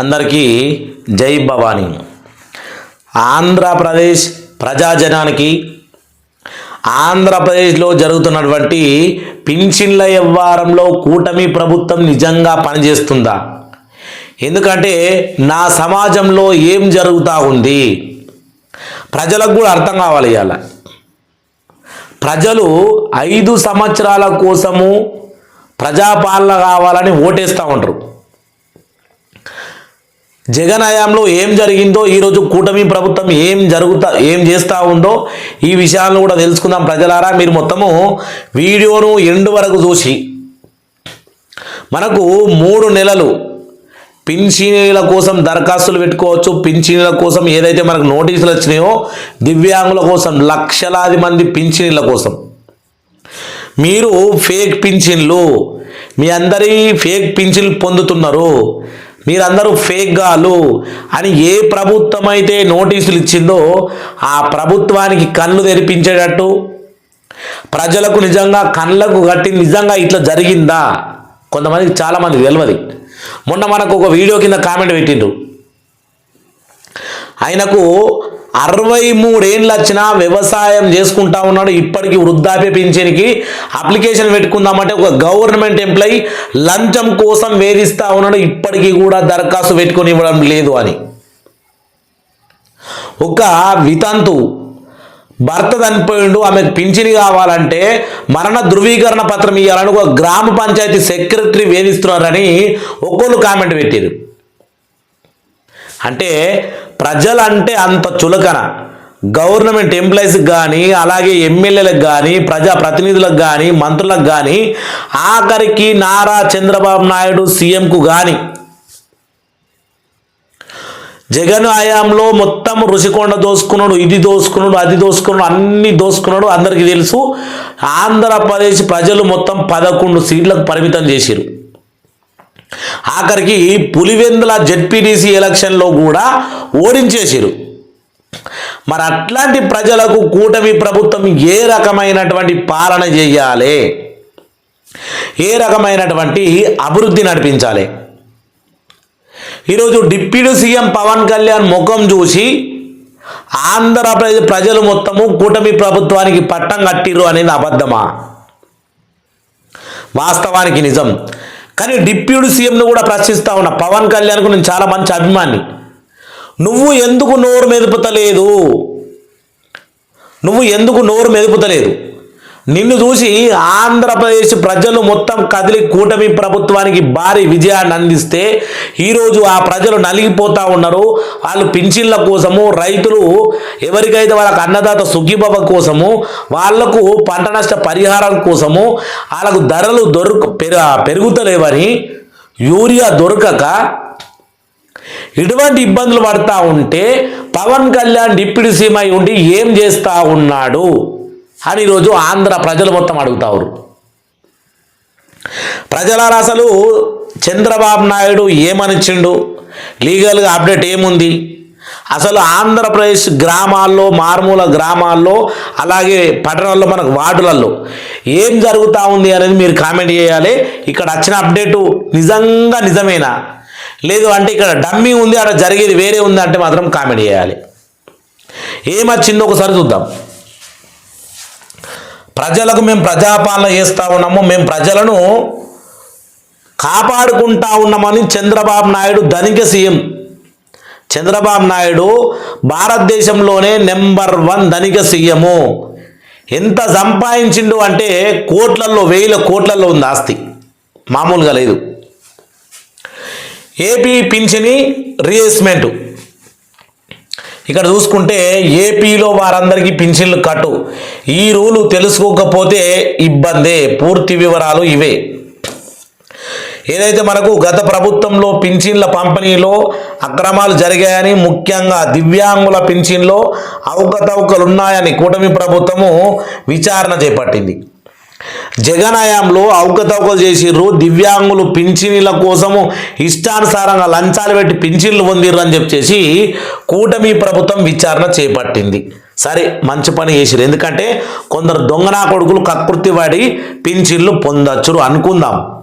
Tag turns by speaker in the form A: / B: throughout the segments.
A: అందరికీ జై భవానీ. ఆంధ్రప్రదేశ్ ప్రజాజనానికి ఆంధ్రప్రదేశ్లో జరుగుతున్నటువంటి పింఛన్ల వ్యవహారంలో కూటమి ప్రభుత్వం నిజంగా పనిచేస్తుందా? ఎందుకంటే నా సమాజంలో ఏం జరుగుతూ ఉంది? ప్రజలకు కూడా అర్థం కావాలి ఇవాళ. ప్రజలు ఐదు సంవత్సరాల కోసము ప్రజాపాలన కావాలని ఓటేస్తూ ఉంటారు జగన్ హయాంలో ఏం జరిగిందో ఈరోజు కూటమి ప్రభుత్వం ఏం జరుగుతా ఏం చేస్తూ ఉందో ఈ విషయాలను కూడా తెలుసుకుందాం ప్రజలారా. మీరు మొత్తము వీడియోను ఎండు వరకు చూసి మనకు మూడు నెలలు పింఛనీల కోసం దరఖాస్తులు పెట్టుకోవచ్చు. పింఛనీల కోసం ఏదైతే మనకు నోటీసులు వచ్చినాయో దివ్యాంగుల కోసం లక్షలాది మంది పింఛనీల కోసం. మీరు ఫేక్ పింఛన్లు మీ అందరి ఫేక్ పింఛన్లు పొందుతున్నారు. మీరందరూ ఫేక్ గాలు. అని ఏ ప్రభుత్వం అయితే నోటీసులు ఇచ్చిందో ఆ ప్రభుత్వానికి కళ్ళు తెరిపించేటట్టు ప్రజలకు నిజంగా కళ్ళకు కట్టి నిజంగా ఇట్లా జరిగిందా? కొంతమందికి చాలామంది తెలియదు మొన్న మనకు ఒక వీడియో కింద కామెంట్ పెట్టిండ్రు. ఆయనకు అరవై మూడేళ్ళు వచ్చినా వ్యవసాయం చేసుకుంటా ఉన్నాడు. ఇప్పటికీ వృద్ధాప్య పింఛన్కి అప్లికేషన్ పెట్టుకుందామంటే ఒక గవర్నమెంట్ ఎంప్లాయీ లంచం కోసం వేధిస్తూ ఉన్నాడు. ఇప్పటికీ కూడా దరఖాస్తు పెట్టుకొని ఇవ్వడం లేదు అని. ఒక వితంతు భర్త చనిపోయిండు. ఆమెకు పింఛని కావాలంటే మరణ ధృవీకరణ పత్రం ఇవ్వాలని ఒక గ్రామ పంచాయతీ సెక్రటరీ వేధిస్తున్నారని ఒక్కొక్కరు కామెంట్ పెట్టారు అంటే ప్రజలంటే అంత చులకన. గవర్నమెంట్ ఎంప్లాయీస్కి కానీ అలాగే ఎమ్మెల్యేలకు కానీ ప్రజాప్రతినిధులకు కానీ మంత్రులకు కానీ ఆఖరికి నారా చంద్రబాబు నాయుడు సీఎంకు కానీ జగన్ హయాంలో మొత్తం రుషికొండ దోసుకున్నాడు ఇది దోసుకున్నాడు అది దోసుకున్నాడు అన్ని దోసుకున్నాడు అందరికీ తెలుసు. ఆంధ్రప్రదేశ్ ప్రజలు మొత్తం పదకొండు సీట్లకు పరిమితం చేశారు ఆఖరికి పులివెందుల జెడ్పీటీసీ ఎలక్షన్లో కూడా ఓడించేసారు. మరి అట్లాంటి ప్రజలకు కూటమి ప్రభుత్వం ఏ రకమైనటువంటి పాలన చేయాలి? ఏ రకమైనటువంటి అభివృద్ధి నడిపించాలి? ఈరోజు డిప్యూటీ సీఎం పవన్ కళ్యాణ్ ముఖం చూసి ఆంధ్రప్రదేశ్ ప్రజలు మొత్తము కూటమి ప్రభుత్వానికి పట్టం కట్టిరు అనేది అబద్ధమా? వాస్తవానికి నిజం. కానీ డిప్యూటీ సీఎంను కూడా ప్రశ్నిస్తా ఉన్నా. పవన్ కళ్యాణ్కు నేను చాలా మంచి అభిమాని. నువ్వు ఎందుకు నోరు మెదుపుతలేదు? నువ్వు ఎందుకు నోరు మెదుపుతలేదు? నిన్ను చూసి ఆంధ్రప్రదేశ్ ప్రజలు మొత్తం కదిలి కూటమి ప్రభుత్వానికి భారీ విజయాన్ని అందిస్తే ఈరోజు ఆ ప్రజలు నలిగిపోతూ ఉన్నారు. వాళ్ళు పింఛన్ల కోసము రైతులు ఎవరికైతే వాళ్ళకి అన్నదాత సుగ్గిబాబ కోసము వాళ్ళకు పంట నష్ట పరిహారం కోసము వాళ్ళకు ధరలు దొరక పెరుగుతలేవని యూరియా దొరకక ఇటువంటి ఇబ్బందులు పడతా ఉంటే పవన్ కళ్యాణ్ డిప్యూటీ సీఎం అయి ఉండి ఏం చేస్తా ఉన్నాడు? అని ఈరోజు ఆంధ్ర ప్రజలు మొత్తం అడుగుతారు ప్రజలారా అసలు చంద్రబాబు నాయుడు ఏమనిచ్చిండు? లీగల్గా అప్డేట్ ఏముంది? అసలు ఆంధ్రప్రదేశ్ గ్రామాల్లో మారుమూల గ్రామాల్లో అలాగే పట్టణాల్లో మనకు వార్డులలో ఏం జరుగుతూ ఉంది అనేది మీరు కామెంట్ చేయాలి. ఇక్కడ వచ్చిన అప్డేటు నిజంగా నిజమేనా? లేదు అంటే ఇక్కడ డమ్మీ ఉంది అక్కడ జరిగేది వేరే ఉంది అంటే మాత్రం కామెంట్ చేయాలి. ఏమొచ్చిందో ఒకసారి చూద్దాం. ప్రజలకు మేము ప్రజాపాలన చేస్తూ ఉన్నాము మేము ప్రజలను కాపాడుకుంటా ఉన్నామని చంద్రబాబు నాయుడు ధనిక సీఎం. చంద్రబాబు నాయుడు భారతదేశంలోనే నెంబర్ వన్ ధనిక సీఎము ఎంత సంపాదించిండు అంటే కోట్లల్లో వేల కోట్లల్లో ఉంది ఆస్తి. మామూలుగా లేదు. ఏపీ పింఛని రీఎస్మెంట్ ఇక్కడ చూసుకుంటే ఏపీలో వారందరికీ పింఛన్లు కట్టు. ఈ రూలు తెలుసుకోకపోతే ఇబ్బందే. పూర్తి వివరాలు ఇవే. ఏదైతే మనకు గత ప్రభుత్వంలో పింఛన్ల పంపిణీలో అక్రమాలు జరిగాయని ముఖ్యంగా దివ్యాంగుల పింఛన్లో అవకతవకలు ఉన్నాయని కూటమి ప్రభుత్వము విచారణ చేపట్టింది. జగన్ అవకతవకలు చేసిర్రు దివ్యాంగులు పింఛనీల కోసము ఇష్టానుసారంగా లంచాలు పెట్టి పింఛన్లు పొందిర్రు అని చెప్పేసి కూటమి ప్రభుత్వం విచారణ చేపట్టింది. సరే మంచి పని చేసిరు ఎందుకంటే కొందరు దొంగనా కొడుకులు కకృతి పడి పింఛన్లు పొందొచ్చురు అనుకుందాం.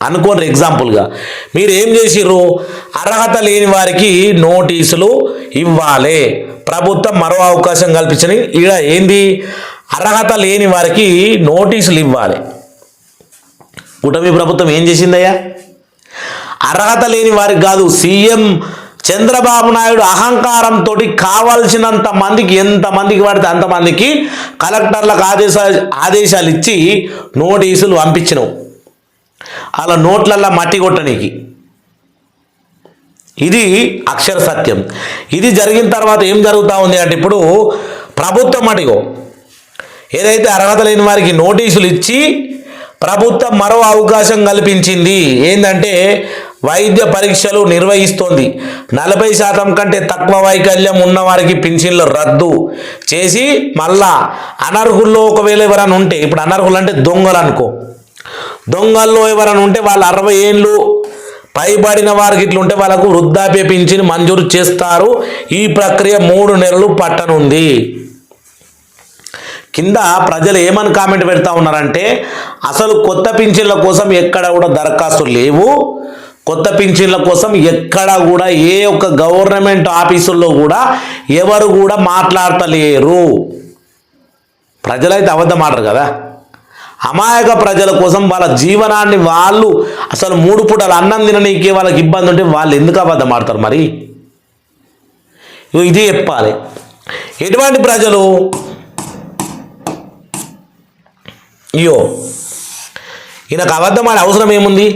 A: అనుకోండి ఎగ్జాంపుల్గా మీరు ఏం చేసిర్రు? అర్హత లేని వారికి నోటీసులు ఇవ్వాలి. ప్రభుత్వం మరో అవకాశం కల్పించని ఈడ ఏంది? అర్హత లేని వారికి నోటీసులు ఇవ్వాలి. కూటమి ప్రభుత్వం ఏం చేసిందయ్యా? అర్హత లేని వారికి కాదు సీఎం చంద్రబాబు నాయుడు అహంకారంతో కావాల్సినంత మందికి ఎంతమందికి పడితే అంతమందికి కలెక్టర్లకు ఆదేశాలు ఆదేశాలు ఇచ్చి నోటీసులు పంపించినావు. అలా నోట్లల్లా మట్టి కొట్టనీకి ఇది అక్షర సత్యం. ఇది జరిగిన తర్వాత ఏం జరుగుతూ ఉంది అంటే ఇప్పుడు ప్రభుత్వం అడిగో ఏదైతే అర్హత లేని వారికి నోటీసులు ఇచ్చి ప్రభుత్వం మరో అవకాశం కల్పించింది. ఏంటంటే వైద్య పరీక్షలు నిర్వహిస్తోంది. నలభై శాతం కంటే తక్కువ వైకల్యం ఉన్నవారికి పింఛన్లు రద్దు చేసి మళ్ళా అనర్హుల్లో ఒకవేళ ఎవరైనా ఉంటే ఇప్పుడు అనర్హులు అంటే దొంగలు అనుకో. దొంగల్లో ఎవరైనా ఉంటే వాళ్ళు అరవై ఏళ్ళు పైబడిన వారికి ఇట్లుంటే వాళ్ళకు వృద్ధాప్య పింఛన్ మంజూరు చేస్తారు. ఈ ప్రక్రియ మూడు నెలలు పట్టనుంది. కింద ప్రజలు ఏమని కామెంట్ పెడతా ఉన్నారంటే అసలు కొత్త పింఛన్ల కోసం ఎక్కడ కూడా దరఖాస్తులు లేవు. కొత్త పింఛన్ల కోసం ఎక్కడ కూడా ఏ ఒక్క గవర్నమెంట్ ఆఫీసుల్లో కూడా ఎవరు కూడా మాట్లాడతలేరు. ప్రజలైతే అబద్ధం ఆడరు కదా? అమాయక ప్రజల కోసం వాళ్ళ జీవనాన్ని వాళ్ళు అసలు మూడు పూటలు అన్నం తిననీకే వాళ్ళకి ఇబ్బంది ఉంటే వాళ్ళు ఎందుకు అబద్ధం ఆడతారు మరి? ఇగో ఇది చెప్పాలి. ఎటువంటి ప్రజలు అయ్యో ఈయనకు అబద్ధం ఆడే అవసరం ఏముంది?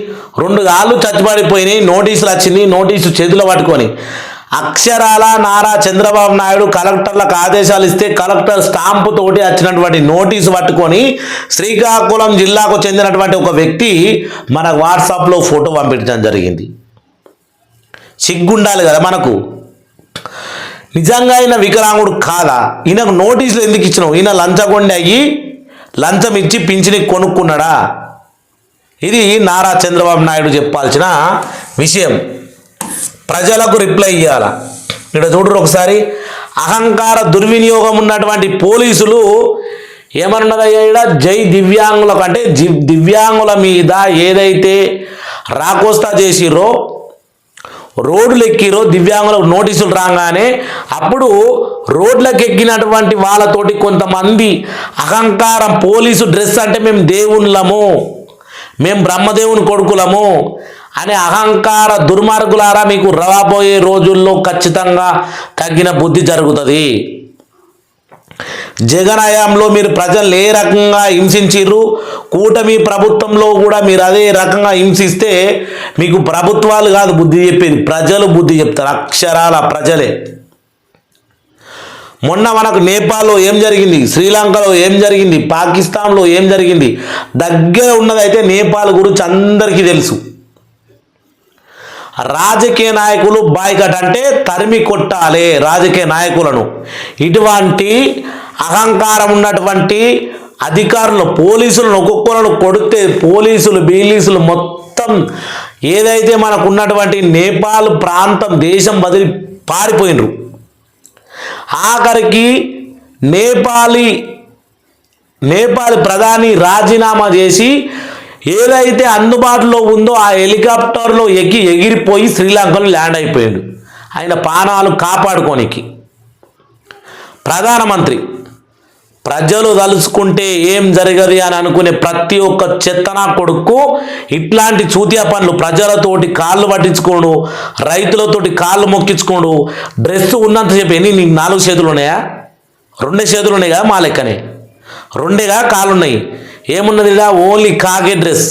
A: రెండు గాళ్ళు చచ్చిపడిపోయినాయి నోటీసులు వచ్చింది నోటీసు చేతిలో పట్టుకొని. అక్షరాల నారా చంద్రబాబు నాయుడు కలెక్టర్లకు ఆదేశాలు ఇస్తే కలెక్టర్ స్టాంపు తోటి వచ్చినటువంటి నోటీసు పట్టుకొని శ్రీకాకుళం జిల్లాకు చెందినటువంటి ఒక వ్యక్తి మన వాట్సాప్లో ఫోటో పంపించడం జరిగింది. సిగ్గుండాలి కదా మనకు. నిజంగా ఆయన వికలాంగుడు కాదా? ఈయనకు నోటీసులు ఎందుకు ఇచ్చినావు? ఈయన లంచగొండి అయ్యి లంచం ఇచ్చి పింఛని కొనుక్కున్నాడా? ఇది నారా చంద్రబాబు నాయుడు చెప్పాల్సిన విషయం. ప్రజలకు రిప్లై ఇవ్వాల ఇక్కడ చూడరు ఒకసారి అహంకార దుర్వినియోగం ఉన్నటువంటి పోలీసులు ఏమన్నదయ్యా జై దివ్యాంగులకు అంటే దివ్యాంగుల మీద ఏదైతే రాకోస్తా చేసిర్రో రోడ్లు ఎక్కిరో దివ్యాంగులకు నోటీసులు రాగానే అప్పుడు రోడ్లకు ఎక్కినటువంటి వాళ్ళతోటి కొంతమంది అహంకారం పోలీసు డ్రెస్ అంటే మేము దేవుళ్ళము మేము బ్రహ్మదేవుని కొడుకులము అనే అహంకార దుర్మార్గులారా మీకు రాబోయే రోజుల్లో ఖచ్చితంగా తగ్గిన బుద్ధి జరుగుతుంది. జగన్ హయాంలో మీరు ప్రజలు ఏ రకంగా హింసించిర్రు? కూటమి ప్రభుత్వంలో కూడా మీరు అదే రకంగా హింసిస్తే మీకు ప్రభుత్వాలు కాదు బుద్ధి చెప్పేది. ప్రజలు బుద్ధి చెప్తారు. అక్షరాల ప్రజలే. మొన్న మనకు నేపాల్లో ఏం జరిగింది? శ్రీలంకలో ఏం జరిగింది? పాకిస్తాన్లో ఏం జరిగింది? దగ్గర ఉన్నదైతే నేపాల్ గురించి అందరికీ తెలుసు. రాజకీయ నాయకులు బాయ్కట్ అంటే తరిమి కొట్టాలి రాజకీయ నాయకులను. ఇటువంటి అహంకారం ఉన్నటువంటి అధికారులు పోలీసులను ఒక్కొక్కరు కొడితే పోలీసులు బీలీసులు మొత్తం ఏదైతే మనకు ఉన్నటువంటి నేపాల్ ప్రాంతం దేశం బదిలి పారిపోయినరు. ఆఖరికి నేపాలీ నేపాల్ ప్రధాని రాజీనామా చేసి ఏదైతే అందుబాటులో ఉందో ఆ హెలికాప్టర్లో ఎక్కి ఎగిరిపోయి శ్రీలంకలో ల్యాండ్ అయిపోయాడు. ఆయన ప్రాణాలు కాపాడుకోనికి. ప్రధానమంత్రి ప్రజలు తలుచుకుంటే ఏం జరగదు అని అనుకునే ప్రతి ఒక్క చెత్తనా కొడుకు ఇట్లాంటి చూతియా పనులు ప్రజలతోటి కాళ్ళు పట్టించుకోడు రైతులతోటి కాళ్ళు మొక్కించుకోడు. డ్రెస్ ఉన్నంతసేపు ఎన్ని నీకు నాలుగు చేతులు ఉన్నాయా? రెండే చేతులు ఉన్నాయి కదా మా లెక్కనే. రెండేగా కాళ్ళు ఉన్నాయి. ఏమున్నది only khaki dress.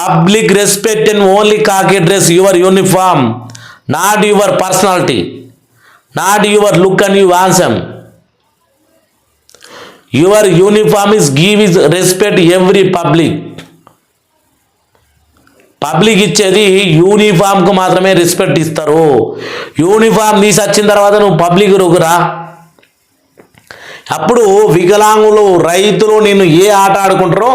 A: Public respect and only khaki dress. Your uniform not your personality not your look and you handsome your uniform is give is respect every public public ఇచ్చేది యూనిఫామ్కు మాత్రమే రెస్పెక్ట్ ఇస్తారు. యూనిఫామ్ తీసి వచ్చిన తర్వాత నువ్వు public రుకురా? అప్పుడు వికలాంగులు రైతులు నేను ఏ ఆట ఆడుకుంటారో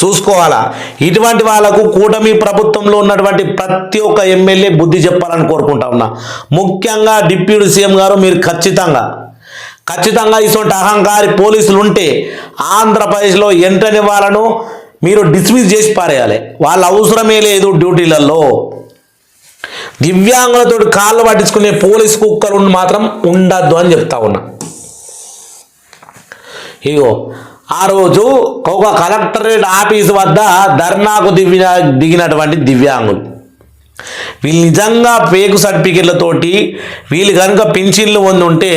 A: చూసుకోవాలా. ఇటువంటి వాళ్ళకు కూటమి ప్రభుత్వంలో ఉన్నటువంటి ప్రతి ఒక్క ఎమ్మెల్యే బుద్ధి చెప్పాలని కోరుకుంటా ఉన్నా. ముఖ్యంగా డిప్యూటీ సీఎం గారు మీరు ఖచ్చితంగా ఖచ్చితంగా ఇటువంటి అహంకారి పోలీసులు ఉంటే ఆంధ్రప్రదేశ్లో ఎంటని వాళ్ళను మీరు డిస్మిస్ చేసి పారేయాలి. వాళ్ళ అవసరమే లేదు డ్యూటీలలో. దివ్యాంగులతో కాళ్ళు పట్టించుకునే పోలీస్ కుక్కలు మాత్రం ఉండద్దు అని చెప్తా ఉన్నా. ఇగో ఆ రోజు ఒక కలెక్టరేట్ ఆఫీస్ వద్ద ధర్నాకు దివ్య దిగినటువంటి దివ్యాంగులు. వీళ్ళు నిజంగా పేకు సర్టిఫికెట్లతోటి వీళ్ళు కనుక పింఛన్లు పొంది ఉంటే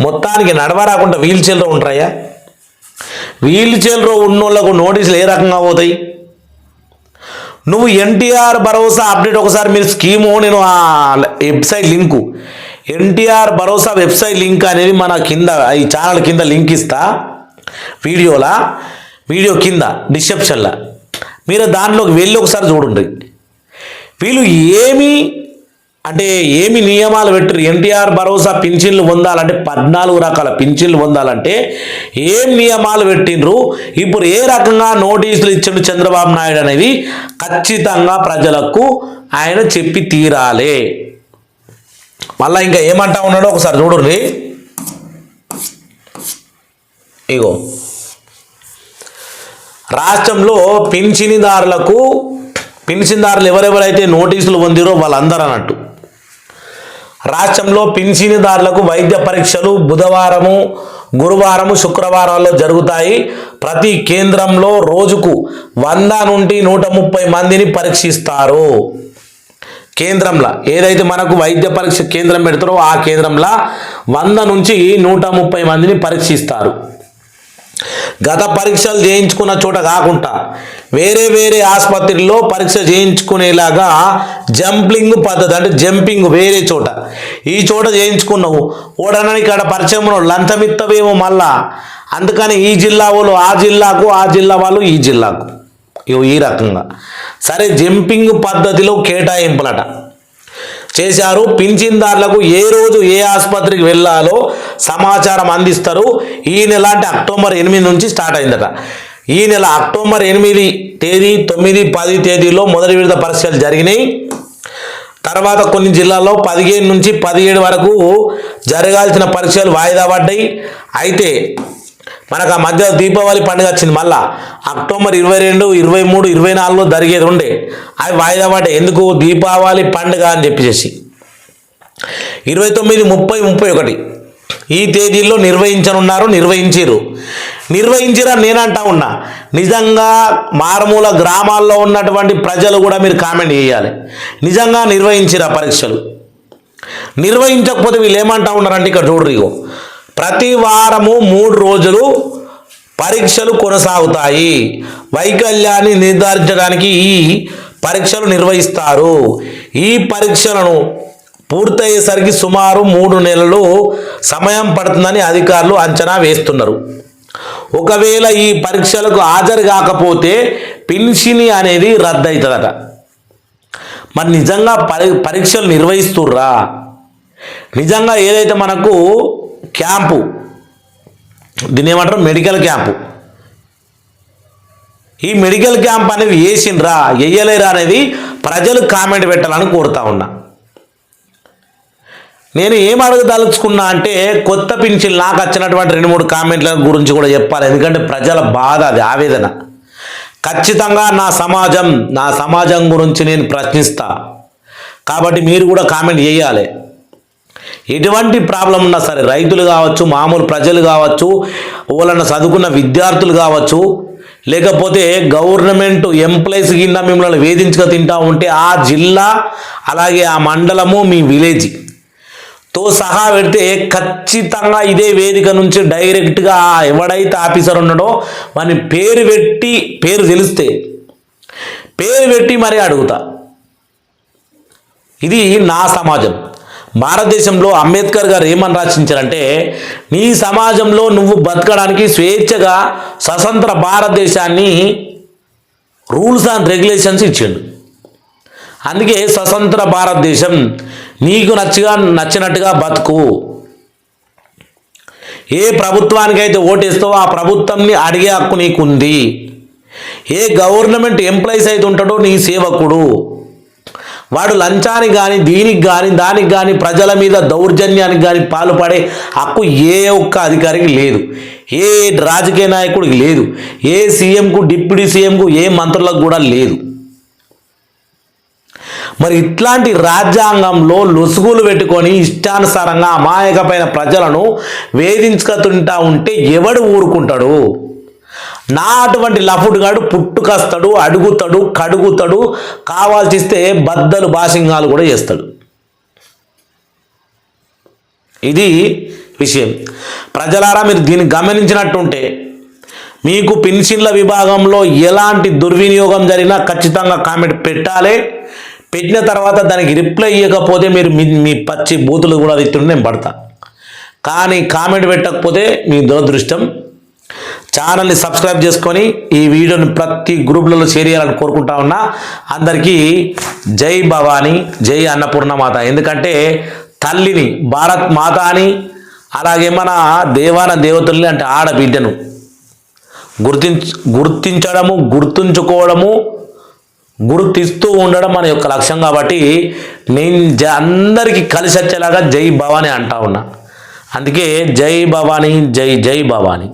A: మొత్తానికి నడవరాకుండా వీల్ చైర్లో ఉంటాయా వీల్ చైర్లో ఉన్నోళ్ళకు నోటీసులు ఏ రకంగా పోతాయి? నువ్వు ఎన్టీఆర్ భరోసా అప్డేట్ ఒకసారి మీరు స్కీము నేను ఆ వెబ్సైట్ లింకు. ఎన్టీఆర్ భరోసా వెబ్సైట్ లింక్ అనేది మన కింద ఈ ఛానల్ కింద లింక్ ఇస్తా. వీడియోలా? వీడియో కింద డిస్క్రిప్షన్లో. మీరు దాంట్లోకి వెళ్ళి ఒకసారి చూడండి. వీళ్ళు ఏమి అంటే ఏమి నియమాలు పెట్టారు ఎన్టీఆర్ భరోసా పింఛన్లు పొందాలంటే పద్నాలుగు రకాల పింఛన్లు పొందాలంటే ఏం నియమాలు పెట్టిండ్రు? ఇప్పుడు ఏ రకంగా నోటీసులు ఇచ్చిండు చంద్రబాబు నాయుడు అనేది ఖచ్చితంగా ప్రజలకు ఆయన చెప్పి తీరాలి. మళ్ళీ ఇంకా ఏమంటా ఉన్నాడో ఒకసారి చూడండి. ఇగో. రాష్ట్రంలో పింఛనిదారులకు పింఛన్దారులు ఎవరెవరైతే నోటీసులు పొందిరో వాళ్ళందరూ అన్నట్టు. రాష్ట్రంలో పింఛనిదారులకు వైద్య పరీక్షలు బుధవారము గురువారము శుక్రవారాల్లో జరుగుతాయి. ప్రతి కేంద్రంలో రోజుకు వంద నుండి నూట ముప్పై మందిని పరీక్షిస్తారు. కేంద్రంలో ఏదైతే మనకు వైద్య పరీక్ష కేంద్రం పెడతారో ఆ కేంద్రంలో వంద నుంచి నూట ముప్పై మందిని పరీక్షిస్తారు. గత పరీక్షలు చేయించుకున్న చోట కాకుండా వేరే వేరే ఆసుపత్రిలో పరీక్ష చేయించుకునేలాగా జంప్లింగ్ పద్ధతి అంటే జంపింగ్ వేరే చోట. ఈ చోట చేయించుకున్నావు ఓడనని ఇక్కడ పరిచయం లంచమిత్తవేమో మళ్ళా. అందుకని ఈ జిల్లా వాళ్ళు ఆ జిల్లాకు ఆ జిల్లా వాళ్ళు ఈ జిల్లాకు. ఇగో ఈ రకంగా. సరే జంపింగ్ పద్ధతిలో కేటాయింపులట. చేశారు. పింఛన్దారులకు ఏ రోజు ఏ ఆసుపత్రికి వెళ్ళాలో సమాచారం అందిస్తారు. ఈ నెల అంటే అక్టోబర్ ఎనిమిది నుంచి స్టార్ట్ అయిందట. ఈ నెల అక్టోబర్ ఎనిమిది తేదీ తొమ్మిది పది తేదీలో మొదటి విడత పరీక్షలు జరిగినాయి. తర్వాత కొన్ని జిల్లాల్లో పదిహేను నుంచి పదిహేడు వరకు జరగాల్సిన పరీక్షలు వాయిదా పడ్డాయి. అయితే మనకు ఆ మధ్య దీపావళి పండుగ వచ్చింది మళ్ళా. అక్టోబర్ ఇరవై రెండు ఇరవై మూడు ఇరవై నాలుగులో జరిగేది ఉండే. అవి వాయిదా పడ్డాయి. ఎందుకు? దీపావళి పండుగ అని చెప్పేసి. ఇరవై తొమ్మిది ముప్పై ముప్పై ఒకటి. ఈ తేదీల్లో నిర్వహించనున్నారు నిర్వహించారు. నిర్వహించిరా నేనంటా ఉన్నా. నిజంగా మారుమూల గ్రామాల్లో ఉన్నటువంటి ప్రజలు కూడా మీరు కామెంట్ చేయాలి. నిజంగా నిర్వహించిరా పరీక్షలు. నిర్వహించకపోతే వీళ్ళు ఏమంటా ఉన్నారంటే ఇక్కడ చూడరు ఇగో. ప్రతి వారము మూడు రోజులు పరీక్షలు కొనసాగుతాయి. వైకల్యాన్ని నిర్ధారించడానికి ఈ పరీక్షలు నిర్వహిస్తారు. ఈ పరీక్షలను పూర్తయ్యేసరికి సుమారు మూడు నెలలు సమయం పడుతుందని అధికారులు అంచనా వేస్తున్నారు. ఒకవేళ ఈ పరీక్షలకు హాజరు కాకపోతే పెన్షిని అనేది రద్దవుతుందట మరి నిజంగా పరి పరీక్షలు నిర్వహిస్తుర్రా? నిజంగా ఏదైతే మనకు క్యాంపు దీని ఏమంటారు? Medical camp. ఈ మెడికల్ క్యాంప్ అనేది వేసిండ్రా? వేయలేరా అనేది ప్రజలు కామెంట్ పెట్టాలని కోరుతా ఉన్నా. నేను ఏం అడగదలుచుకున్నా అంటే కొత్త పింఛన్ నాకు వచ్చినటువంటి రెండు మూడు కామెంట్ల గురించి కూడా చెప్పాలి. ఎందుకంటే ప్రజల బాధ అది ఆవేదన. ఖచ్చితంగా నా సమాజం నా సమాజం గురించి నేను ప్రశ్నిస్తా. కాబట్టి మీరు కూడా కామెంట్ చేయాలి. ఎటువంటి ప్రాబ్లం ఉన్నా సరే రైతులు కావచ్చు మామూలు ప్రజలు కావచ్చు వాళ్ళని చదువుకున్న విద్యార్థులు కావచ్చు లేకపోతే గవర్నమెంట్ ఎంప్లాయీస్ కింద మిమ్మల్ని వేధించుక తింటా ఉంటే ఆ జిల్లా అలాగే ఆ మండలము మీ విలేజ్. తో సహా పెడితే ఖచ్చితంగా ఇదే వేదిక నుంచి డైరెక్ట్గా ఎవడైతే ఆఫీసర్ ఉన్నాడో వాని పేరు పెట్టి పేరు తెలిస్తే పేరు పెట్టి మరీ అడుగుతా. ఇది నా సమాజం. భారతదేశంలో అంబేద్కర్ గారు ఏమని రచించారంటే నీ సమాజంలో నువ్వు బతకడానికి స్వేచ్ఛగా స్వతంత్ర భారతదేశాన్ని రూల్స్ అండ్ రెగ్యులేషన్స్ ఇచ్చిండు. అందుకే స్వతంత్ర భారతదేశం నీకు నచ్చగా నచ్చినట్టుగా బతుకు. ఏ ప్రభుత్వానికైతే ఓటేస్తావో ఆ ప్రభుత్వంని అడిగే హక్కు నీకుంది. ఏ గవర్నమెంట్ ఎంప్లాయీస్ అయితే ఉంటాడో నీ సేవకుడు. వాడు లంచానికి కానీ దీనికి కానీ దానికి కానీ ప్రజల మీద దౌర్జన్యానికి కానీ పాల్పడే హక్కు ఏ ఒక్క అధికారికి లేదు. ఏ రాజకీయ నాయకుడికి లేదు. ఏ సీఎంకు డిప్యూటీ సీఎంకు ఏ మంత్రులకు కూడా లేదు. మరి ఇట్లాంటి రాజ్యాంగంలో లొసుగులు పెట్టుకొని ఇష్టానుసారంగా అమాయకమైన ప్రజలను వేధించుకుంటా ఉంటే ఎవడు ఊరుకుంటాడు? నా అటువంటి లఫుడుగాడు పుట్టుకస్తాడు అడుగుతాడు కడుగుతాడు కావాల్సిస్తే బద్దలు బాసింగాలు కూడా చేస్తాడు. ఇది విషయం. ప్రజలారా మీరు దీన్ని గమనించినట్టుంటే మీకు పెన్షన్ల విభాగంలో ఎలాంటి దుర్వినియోగం జరిగినా ఖచ్చితంగా కామెంట్ పెట్టాలి. పెట్టిన తర్వాత దానికి రిప్లై ఇవ్వకపోతే మీరు మీ మీ పచ్చి బూతులు కూడా తిట్టుంటే నేను పడతా. కానీ కామెంట్ పెట్టకపోతే మీ దురదృష్టం. ఛానల్ని సబ్స్క్రైబ్ చేసుకొని ఈ వీడియోని ప్రతి గ్రూప్లలో షేర్ చేయాలని కోరుకుంటా ఉన్నా. అందరికీ జై భవాని జై అన్నపూర్ణమాత. ఎందుకంటే తల్లిని భారత్ మాత అని అలాగే మన దేవాన దేవతల్ని అంటే ఆడబిడ్డను గుర్తించ గుర్తించడము గుర్తుంచుకోవడము గుర్తిస్తూ ఉండడం మన యొక్క లక్ష్యం కాబట్టి నేను జ అందరికీ కలిసి వచ్చేలాగా జై భవాని అంటా ఉన్నా. అందుకే జై భవాని జై జై భవాని.